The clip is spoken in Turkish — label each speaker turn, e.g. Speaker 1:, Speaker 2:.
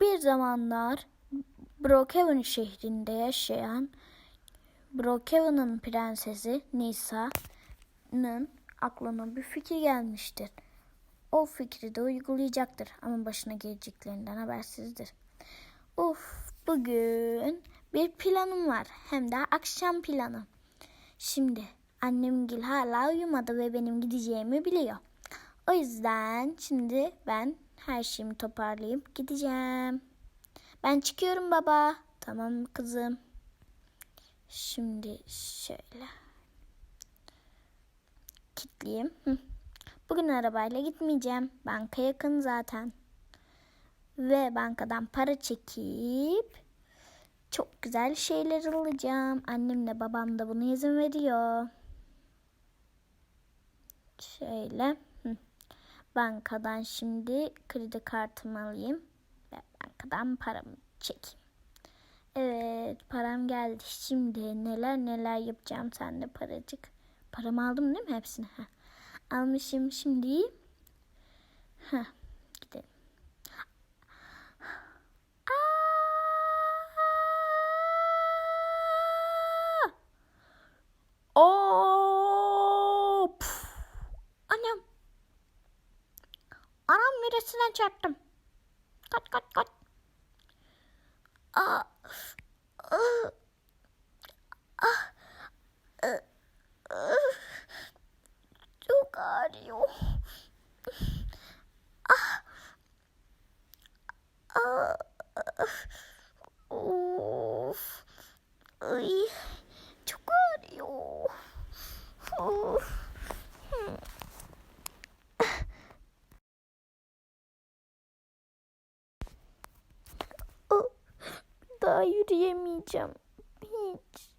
Speaker 1: Bir zamanlar Brookhaven şehrinde yaşayan Brookhaven'ın prensesi Nisa'nın aklına bir fikir gelmiştir. O fikri de uygulayacaktır ama başına geleceklerinden habersizdir. Uf, bugün bir planım var. Hem de akşam planı. Şimdi annemgil hala uyumadı ve benim gideceğimi biliyor. O yüzden şimdi ben her şeyimi toparlayıp gideceğim. Ben çıkıyorum baba. Tamam kızım. Şimdi şöyle. Kitleyeyim. Bugün arabayla gitmeyeceğim. Banka yakın zaten. Ve bankadan para çekip çok güzel şeyler alacağım. Annemle babam da buna izin veriyor. Şöyle. Hı. Bankadan şimdi kredi kartımı alayım. Ve bankadan paramı çekeyim. Evet param geldi. Şimdi neler neler yapacağım sende paracık. Paramı aldım değil mi hepsini? Heh. Almışım şimdi. Heh, Anam neresine çarptım? Kaç kaç. Aa! Ah! Ah! Ah! Ah! Çok ağrıyor. Ah! Ah! Of. Ay, çok ağrıyor. Of. Daha yürüyemeyeceğim. Hiç.